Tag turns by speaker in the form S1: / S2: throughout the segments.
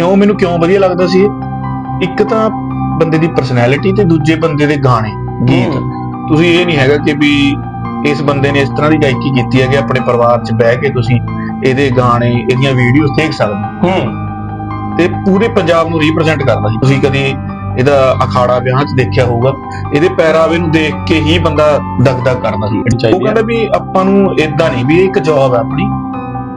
S1: ਕਿਉਂ ਮੈਨੂੰ ਕਿਉਂ ਵਧੀਆ ਲੱਗਦਾ ਸੀ ਇਹ? ਇੱਕ ਤਾਂ ਬੰਦੇ ਦੀ ਪਰਸਨੈਲਿਟੀ ਤੇ ਦੂਜੇ ਬੰਦੇ ਦੇ ਗਾਣੇ ਗੀਤ। ਤੁਸੀਂ ਇਹ ਨਹੀਂ ਹੈਗਾ ਕਿ ਵੀ ਇਸ ਬੰਦੇ ਨੇ ਇਸ ਤਰ੍ਹਾਂ ਦੀ ਗਾਇਕੀ ਕੀਤੀ ਹੈ ਕਿ ਆਪਣੇ ਪਰਿਵਾਰ 'ਚ ਬਹਿ ਕੇ ਤੁਸੀਂ ਇਹਦੇ ਗਾਣੇ ਇਹਦੀਆਂ ਵੀਡੀਓਜ਼ ਦੇਖ ਸਕਦੇ ਹੋ।
S2: ਹੂੰ।
S1: ਤੇ ਪੂਰੇ ਪੰਜਾਬ ਨੂੰ ਰਿਪਰੈਜ਼ੈਂਟ ਕਰਦਾ ਸੀ। ਤੁਸੀਂ ਕਦੇ ਇਹਦਾ ਅਖਾੜਾ ਵਿਆਹ 'ਚ ਦੇਖਿਆ ਹੋਊਗਾ। ਇਹਦੇ ਪਹਿਰਾਵੇ ਨੂੰ ਦੇਖ ਕੇ ਹੀ ਬੰਦਾ ਦਗਦਗ ਕਰਦਾ ਸੀ।
S2: ਚਾਹੀਦੀ
S1: ਉਹ ਕਹਿੰਦਾ ਵੀ ਆਪਾਂ ਨੂੰ ਇਦਾਂ ਨਹੀਂ ਵੀ ਇਹ ਇੱਕ ਜੌਬ ਹੈ ਆਪਣੀ।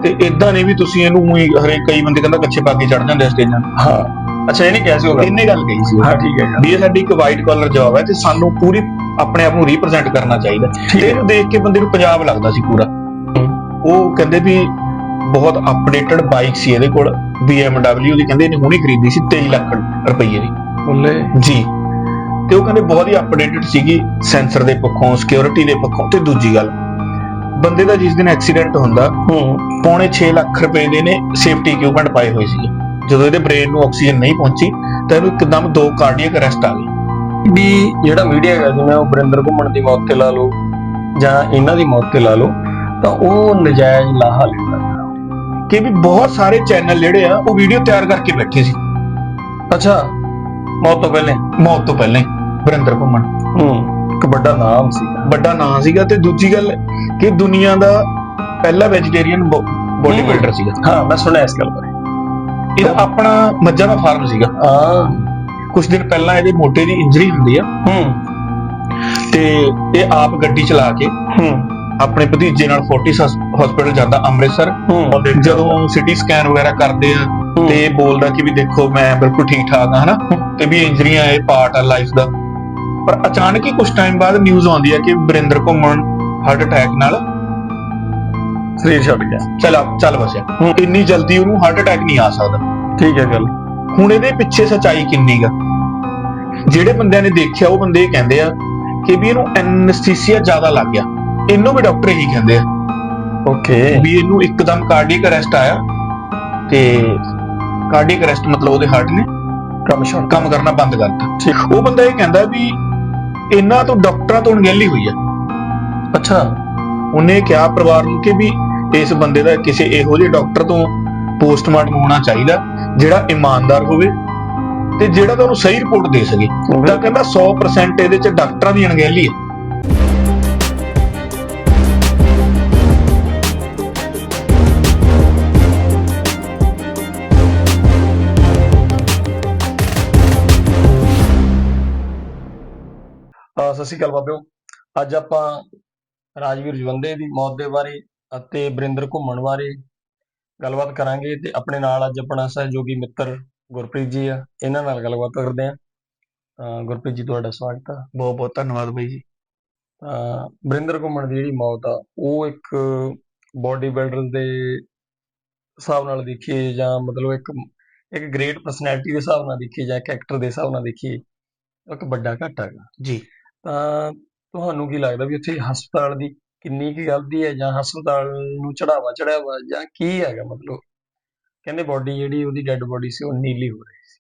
S1: ਤੇ ਇਦਾਂ ਨਹੀਂ ਵੀ ਤੁਸੀਂ ਇਹਨੂੰ ਊਂ ਹੀ ਹਰੇ ਕਈ ਬੰਦੇ ਕਹਿੰਦਾ ਕੱਚੇ ਪਾ ਕੇ ਚੜ ਜਾਂਦੇ ਆ ਸਟੇਜਾਂ ਤੇ।
S2: ਹਾਂ। ਅੱਛਾ ਇਹ ਨਹੀਂ ਕਿਹਾ ਸੀ ਉਹ ਗੱਲ?
S1: ਇੰਨੇ ਗੱਲ ਕਹੀ ਸੀ। ਉਹ।
S2: ਹਾਂ ਠੀਕ ਹੈ
S1: ਵੀ ਇਹ ਸਾਡੀ ਇੱਕ ਵਾਈਟ ਕਾਲਰ ਜੌਬ ਹੈ ਤੇ ਸਾਨੂੰ ਪੂਰੀ ਆਪਣੇ ਆਪ ਨੂੰ ਰਿਪਰੈਜ਼ੈਂਟ ਕਰਨਾ ਚਾਹੀਦਾ।
S2: ਠੀਕ
S1: ਤੇ
S2: ਹੈ।
S1: ਇਹਨੂੰ ਦੇਖ ਕੇ ਬੰਦੇ ਨੂੰ ਪੰਜਾਬ ਲੱਗਦਾ ਸੀ ਪੂਰਾ। ਉਹ ਕਹਿੰਦੇ ਵੀ ਬਹੁਤ ਅਪਡੇਟਡ ਬਾਈਕ ਸੀ ਇਹਦੇ ਕੋਲ BMW ਦੀ। ਕਹਿੰਦੇ ਇਹਨੇ ਹੁਣੇ ਖਰੀਦੀ ਸੀ 23 ਲੱਖ ਰੁਪਏ ਦੀ।
S2: ਬੱਲੇ
S1: ਜੀ। ਤੇ ਉਹ ਕਹਿੰਦੇ ਬਹੁਤ ਹੀ ਅਪਡੇਟਡ ਸੀਗੀ ਸੈਂਸਰ ਦੇ ਪੱਖੋਂ ਸਿਕਿਉਰਿਟੀ ਦੇ ਪੱਖੋਂ। ਤੇ ਦੂਜੀ ਗੱਲ ਬੰਦੇ ਦਾ ਜਿਸ ਦਿਨ ਐਕਸੀਡੈਂਟ ਹੁੰਦਾ
S2: ਹੂੰ।
S1: ਪੌਣੇ 6 ਲੱਖ ਰੁਪਏ ਦੇ ਨੇ ਸੇਫਟੀ ਇਕਵਿਪਮੈਂਟ ਪਾਏ ਹੋਏ ਸੀ ਜਦੋਂ ਇਹਦੇ ਬ੍ਰੇਨ ਨੂੰ ਆਕਸੀਜਨ ਨਹੀਂ ਪਹੁੰਚੀ ਤਾਂ ਇਹਨੂੰ ਇੱਕਦਮ ਦੋ ਕਾਰਡੀਅਕ ਅਰੈਸਟ ਆ ਗਈ
S2: ਵੀ ਜਿਹੜਾ ਮੀਡੀਆ ਹੈਗਾ ਜਿਵੇਂ ਉਹ ਬਰਿੰਦਰ ਘੁੰਮਣ ਦੀ ਮੌਤ ਤੇ ਲਾ ਲਓ ਜਾਂ ਇਹਨਾਂ ਦੀ ਮੌਤ ਤੇ ਲਾ ਲਓ ਤਾਂ ਉਹ ਨਜਾਇਜ਼ ਲਾਹਾ ਲੈਂਦਾ
S1: ਕਿ ਵੀ ਬਹੁਤ ਸਾਰੇ ਚੈਨਲ ਜਿਹੜੇ ਆ ਉਹ ਵੀਡੀਓ ਤਿਆਰ ਕਰਕੇ ਬੈਠੇ ਸੀ।
S2: ਅੱਛਾ। ਮੌਤ ਤੋਂ ਪਹਿਲੇ?
S1: ਮੌਤ ਤੋਂ ਪਹਿਲਾਂ ਹੀ ਵਰਿੰਦਰ ਘੁੰਮਣ।
S2: ਹੂੰ। ਇੱਕ ਵੱਡਾ ਨਾਮ ਸੀਗਾ
S1: ਵੱਡਾ ਨਾਂ ਸੀਗਾ ਤੇ ਦੂਜੀ ਗੱਲ ਕਿ ਦੁਨੀਆ ਦਾ ਪਹਿਲਾ ਵੈਜੀਟੇਰੀਅਨ ਬੋਡੀ ਬਿਲਡਰ ਸੀਗਾ।
S2: ਹਾਂ ਮੈਂ ਸੁਣਿਆ ਇਸ ਗੱਲ ਬਾਰੇ।
S1: ਇਹਦਾ ਆਪਣਾ ਮੱਝਾਂ ਦਾ ਫਾਰਮ ਸੀਗਾ।
S2: ਹਾਂ
S1: ਕੁਝ ਦਿਨ ਪਹਿਲਾਂ ਇਹਦੇ ਮੋਢੇ ਦੀ ਇੰਜਰੀ ਹੁੰਦੀ ਆ।
S2: ਹੂੰ।
S1: ਤੇ ਇਹ ਆਪ ਗੱਡੀ ਚਲਾ ਕੇ
S2: ਹੂੰ।
S1: ਆਪਣੇ ਭਤੀਜੇ ਨਾਲ ਫੋਰਟਿਸ ਹਸਪੀਟਲ ਜਾਂਦਾ ਅੰਮ੍ਰਿਤਸਰ।
S2: ਹੂੰ।
S1: ਜਦੋਂ ਸਿਟੀ ਸਕੈਨ ਵਗੈਰਾ ਕਰਦੇ ਆ ਤੇ ਬੋਲਦਾ ਕਿ ਵੀ ਦੇਖੋ ਮੈਂ ਬਿਲਕੁਲ ਠੀਕ ਠਾਕ ਆ ਹਨਾ? ਤੇ ਵੀ ਇੰਜਰੀਆਂ ਇਹ ਪਾਰਟ ਆ ਲਾਈਫ ਦਾ। ਪਰ ਅਚਾਨਕ ਹੀ ਕੁਝ ਟਾਈਮ ਬਾਅਦ ਨਿਊਜ਼ ਆਉਂਦੀ ਆ ਕਿ ਬਰਿੰਦਰ ਘੁੰਮਣ ਹਾਰਟ ਅਟੈਕ ਨਾਲ
S2: ਸਰੀਰ ਛੱਡ ਗਿਆ।
S1: ਚੱਲ ਚੱਲ ਵਸਿਆ
S2: ਹੂੰ।
S1: ਇੰਨੀ ਜਲਦੀ ਉਹਨੂੰ ਹਾਰਟ ਅਟੈਕ ਨਹੀਂ ਆ ਸਕਦਾ।
S2: ਠੀਕ ਹੈ ਗੱਲ
S1: ਹੁਣ ਇਹਦੇ ਪਿੱਛੇ ਸਚਾਈ ਕਿੰਨੀ ਗਾ ਜਿਹੜੇ ਬੰਦਿਆਂ ਨੇ ਦੇਖਿਆ ਉਹ ਬੰਦੇ ਕਹਿੰਦੇ ਆ ਕਿ ਵੀ ਇਹਨੂੰ ਐਨਸਥੀਸੀਆ ਜ਼ਿਆਦਾ ਲੱਗ ਗਿਆ। ਇਹਨੂੰ ਵੀ ਡਾਕਟਰ ਇਹੀ ਕਹਿੰਦੇ ਆ।
S2: ਓਕੇ
S1: ਵੀ ਇਹਨੂੰ ਇੱਕਦਮ ਕਾਰਡੀਅਕ ਅਰੈਸਟ ਆਇਆ ਤੇ ਕਾਰਡੀਅਕ ਅਰੈਸਟ ਮਤਲਬ ਉਹਦੇ ਹਾਰਟ ਨੇ
S2: ਕੰਮ
S1: ਕਰਨਾ ਬੰਦ ਕਰਤਾ।
S2: ਠੀਕ।
S1: ਉਹ ਬੰਦਾ ਇਹ ਕਹਿੰਦਾ ਵੀ ਇਹਨਾਂ ਤੋਂ ਡਾਕਟਰਾਂ ਤੋਂ ਅਣਗਹਿਲੀ ਹੋਈ ਆ।
S2: ਅੱਛਾ।
S1: ਉਹਨੇ ਕਿਹਾ ਪਰਿਵਾਰ ਨੂੰ ਕਿ ਵੀ ਇਸ ਬੰਦੇ ਦਾ ਕਿਸੇ ਇਹੋ ਜਿਹੇ ਡਾਕਟਰ ਤੋਂ ਪੋਸਟਮਾਰਟਮ ਹੋਣਾ ਚਾਹੀਦਾ ਜਿਹੜਾ ਇਮਾਨਦਾਰ ਹੋਵੇ ਤੇ ਜਿਹੜਾ ਤੁਹਾਨੂੰ ਸਹੀ ਰਿਪੋਰਟ ਦੇ ਸਕੇ। ਤਾਂ ਕਹਿੰਦਾ 100% ਇਹਦੇ ਚ ਡਾਕਟਰਾਂ ਦੀ ਅਣਗਹਿਲੀ ਹੈ
S2: ਸਤਿ ਸ਼੍ਰੀ ਅਕਾਲ ਬਾਬਿਓ। ਅੱਜ ਆਪਾਂ ਰਾਜਵੀਰ ਜਵੰਦੇ ਦੀ ਮੌਤ ਦੇ ਬਾਰੇ ਅਤੇ ਬਰਿੰਦਰ ਘੁੰਮਣ ਬਾਰੇ ਗੱਲਬਾਤ ਕਰਾਂਗੇ ਤੇ ਆਪਣੇ ਨਾਲ ਅੱਜ ਆਪਣਾ ਸਹਿਯੋਗੀ ਮਿੱਤਰ ਗੁਰਪ੍ਰੀਤ ਜੀ ਆ। ਇਹਨਾਂ ਨਾਲ ਗੱਲਬਾਤ ਕਰਦੇ ਆ ਗੁਰਪ੍ਰੀਤ ਜੀ ਤੁਹਾਡਾ ਸਵਾਗਤ ਆ।
S1: ਬਹੁਤ ਬਹੁਤ ਧੰਨਵਾਦ ਬਾਈ ਜੀ।
S2: ਤਾਂ ਬਰਿੰਦਰ ਘੁੰਮਣ ਦੀ ਜਿਹੜੀ ਮੌਤ ਆ ਉਹ ਇੱਕ ਬੋਡੀ ਬਿਲਡਰ ਦੇ ਹਿਸਾਬ ਨਾਲ ਦੇਖੀਏ ਜਾਂ ਮਤਲਬ ਇੱਕ ਇੱਕ ਗ੍ਰੇਟ ਪਰਸਨੈਲਿਟੀ ਦੇ ਹਿਸਾਬ ਨਾਲ ਦੇਖੀਏ ਜਾਂ ਇੱਕ ਐਕਟਰ ਦੇ ਹਿਸਾਬ ਨਾਲ ਦੇਖੀਏ ਇੱਕ ਵੱਡਾ ਘਾਟਾ ਹੈਗਾ।
S1: ਜੀ।
S2: ਤਾਂ ਤੁਹਾਨੂੰ ਕੀ ਲੱਗਦਾ ਵੀ ਉੱਥੇ ਹਸਪਤਾਲ ਦੀ ਕਿੰਨੀ ਕੀ ਗਲਤੀ ਹੈ ਜਾਂ ਹਸਪਤਾਲ ਨੂੰ ਚੜਾਵਾ ਚੜਿਆ ਵਾ ਜਾਂ ਕੀ ਹੈਗਾ ਮਤਲਬ? ਕਹਿੰਦੇ ਬੋਡੀ ਜਿਹੜੀ ਉਹਦੀ ਡੈੱਡ ਬੋਡੀ ਸੀ ਉਹ ਨੀਲੀ ਹੋ ਰਹੀ ਸੀ।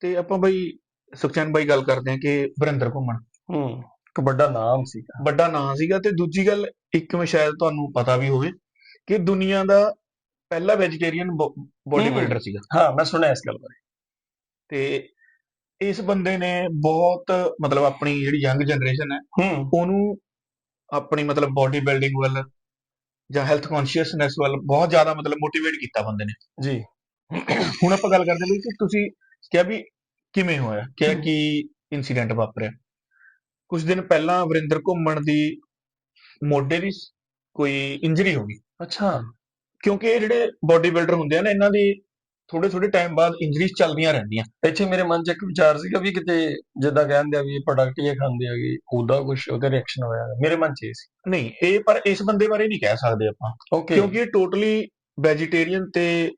S1: ਤੇ ਆਪਾਂ ਬਾਈ ਸੁਖਚੈਨ ਬਾਈ ਗੱਲ ਕਰਦੇ ਹਾਂ ਕਿ ਵਰਿੰਦਰ ਘੁੰਮਣ।
S2: ਹੂੰ ਇੱਕ ਵੱਡਾ ਨਾਮ ਸੀਗਾ।
S1: ਵੱਡਾ ਨਾਂ ਸੀਗਾ ਤੇ ਦੂਜੀ ਗੱਲ ਇੱਕ ਮੈਂ ਸ਼ਾਇਦ ਤੁਹਾਨੂੰ ਪਤਾ ਵੀ ਹੋਵੇ ਕਿ ਦੁਨੀਆ ਦਾ ਪਹਿਲਾ ਵੈਜੀਟੇਰੀਅਨ ਬੋਡੀ। ਬਿਲਡਰ ਸੀਗਾ।
S2: ਹਾਂ ਮੈਂ ਸੁਣਿਆ ਇਸ ਗੱਲ ਬਾਰੇ।
S1: ਤੇ ਇਸ ਬੰਦੇ ਨੇ ਬਹੁਤ ਮਤਲਬ ਆਪਣੀ ਜਿਹੜੀ ਯੰਗ ਜਨਰੇਸ਼ਨ ਹੈ ਉਹਨੂੰ ਆਪਣੀ ਮਤਲਬ ਬਾਡੀ ਬਿਲਡਿੰਗ ਵੱਲ ਜਾਂ ਹੈਲਥ ਕੌਨਸ਼ੀਅਸਨੈਸ ਵੱਲ ਬਹੁਤ ਜ਼ਿਆਦਾ ਮਤਲਬ ਮੋਟੀਵੇਟ ਕੀਤਾ ਬੰਦੇ ਨੇ।
S2: ਜੀ।
S1: ਹੁਣ ਆਪਾਂ ਗੱਲ ਕਰਦੇ ਹਾਂ ਕਿ ਤੁਸੀਂ ਕਿਹਾ ਵੀ ਕਿਵੇਂ ਹੋਇਆ? ਕਿ
S2: ਹਮ।
S1: ਕੀ ਇਨਸੀਡੈਂਟ ਵਾਪਰਿਆ। ਕੁਝ ਦਿਨ ਪਹਿਲਾਂ ਵਰਿੰਦਰ ਘੁੰਮਣ ਦੀ ਮੋਢੇ ਦੀ ਕੋਈ ਇੰਜਰੀ ਹੋ ਗਈ।
S2: ਅੱਛਾ।
S1: ਕਿਉਂਕਿ ਇਹ ਜਿਹੜੇ ਬਾਡੀ ਬਿਲਡਰ ਹੁੰਦੇ ਆ ਨਾ ਇਹਨਾਂ ਦੀ ਥੋੜੇ ਥੋੜੇ ਟਾਈਮ ਬਾਅਦ ਇੰਜਰੀਜ਼ ਚੱਲਦੀਆਂ ਰਹਿੰਦੀਆਂ।
S2: ਇੱਥੇ ਮੇਰੇ ਮਨ 'ਚ ਇੱਕ ਵਿਚਾਰ ਸੀਗਾ ਵੀ ਕਿਤੇ ਜਿੱਦਾਂ ਕਹਿੰਦੇ ਆ ਵੀ ਇਹ ਪ੍ਰੋਡਕਟ ਇਹ ਖਾਂਦੇ ਹੈਗੇ ਉਹਦਾ ਕੁਝ ਉਹਦਾ ਰਿਐਕਸ਼ਨ ਹੋਇਆ ਮੇਰੇ ਮਨ 'ਚ ਇਹ ਸੀ।
S1: ਨਹੀਂ ਇਹ ਪਰ ਇਸ ਬੰਦੇ ਬਾਰੇ ਨਹੀਂ ਕਹਿ ਸਕਦੇ ਆਪਾਂ। ਕਿਉਂਕਿ ਇਹ ਟੋਟਲੀ ਵੈਜੀਟੇਰੀਅਨ ਤੇ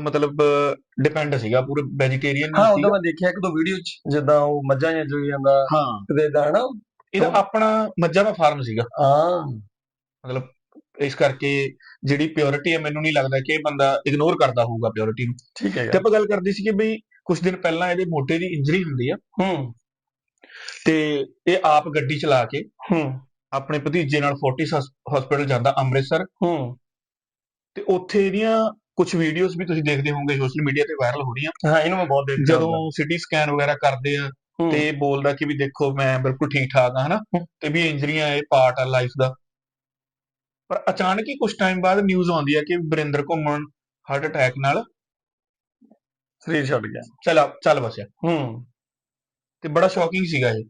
S1: ਮਤਲਬ ਡਿਪੈਂਡ ਸੀਗਾ। ਪੂਰੇ ਵੈਜੀਟੇਰੀਅਨ
S2: ਹਾਂ ਉਹਦਾ ਮੈਂ ਦੇਖਿਆ ਇੱਕ ਦੋ ਵੀਡੀਓ 'ਚ ਜਿੱਦਾਂ ਉਹ ਮੱਝਾਂ ਜਾਂ ਚੋਈ ਜਾਂਦਾ
S1: ਹਾਂ।
S2: ਕਿਤੇ ਦਾ ਹਨਾ।
S1: ਇਹਦਾ ਆਪਣਾ ਮੱਝਾਂ ਦਾ ਫਾਰਮ ਸੀਗਾ।
S2: ਹਾਂ।
S1: ਮਤਲਬ ਇਸ ਕਰਕੇ ਜਿਹੜੀ ਪਿਓਰਿਟੀ ਹੈ ਮੈਨੂੰ ਨਹੀਂ ਲੱਗਦਾ ਕਿ ਇਹ ਬੰਦਾ ਇਗਨੋਰ ਕਰਦਾ ਹੋਊਗਾ ਪਿਓਰਿਟੀ ਨੂੰ।
S2: ਠੀਕ
S1: ਤੇ
S2: ਹੈਗਾ
S1: ਆਪਾਂ ਗੱਲ ਕਰਦੇ ਸੀ ਕਿ ਬਈ ਕੁਝ ਦਿਨ ਪਹਿਲਾਂ ਇਹਦੇ ਮੋਢੇ ਦੀ ਇੰਜਰੀ ਹੁੰਦੀ ਆ।
S2: ਹੂੰ।
S1: ਤੇ ਇਹ ਆਪ ਗੱਡੀ ਚਲਾ ਕੇ
S2: ਹੂੰ।
S1: ਆਪਣੇ ਭਤੀਜੇ ਨਾਲ ਫੋਰਟਿਸ ਹਸਪੀਟਲ ਜਾਂਦਾ ਅੰਮ੍ਰਿਤਸਰ।
S2: ਹੂੰ।
S1: ਤੇ ਉੱਥੇ ਇਹਦੀਆਂ ਕੁਝ ਵੀਡੀਓਜ਼ ਵੀ ਤੁਸੀਂ ਦੇਖਦੇ ਹੋਵੋਗੇ ਸੋਸ਼ਲ ਮੀਡੀਆ ਤੇ ਵਾਇਰਲ ਹੋ ਰਹੀਆਂ।
S2: ਹਾਂ ਇਹਨੂੰ ਮੈਂ ਬਹੁਤ ਦੇਖਿਆ
S1: ਜਦੋਂ ਸਿਟੀ ਸਕੈਨ ਵਗੈਰਾ ਕਰਦੇ ਆ
S2: ਹੂੰ,
S1: ਤੇ ਬੋਲਦਾ ਕਿ ਵੀ ਦੇਖੋ ਮੈਂ ਬਿਲਕੁਲ ਠੀਕ ਠਾਕ ਆ ਹਨਾ?
S2: ਹੂੰ।
S1: ਤੇ ਵੀ ਇੰਜਰੀਆਂ ਇਹ ਪਾਰਟ ਆ ਲਾਈਫ ਦਾ। ਪਰ ਅਚਾਨਕ ਹੀ ਕੁਝ ਟਾਈਮ ਬਾਅਦ ਨਿਊਜ਼ ਆਉਂਦੀ ਆ ਕਿ ਵਰਿੰਦਰ ਘੁੰਮਣ ਹਾਰਟ ਅਟੈਕ ਨਾਲ
S2: ਸਰੀਰ ਛੱਡ ਗਿਆ।
S1: ਚੱਲ ਚੱਲ ਬਸਿਆ
S2: ਹੂੰ।
S1: ਤੇ ਬੜਾ ਸ਼ੌਕਿੰਗ ਸੀਗਾ ਇਹ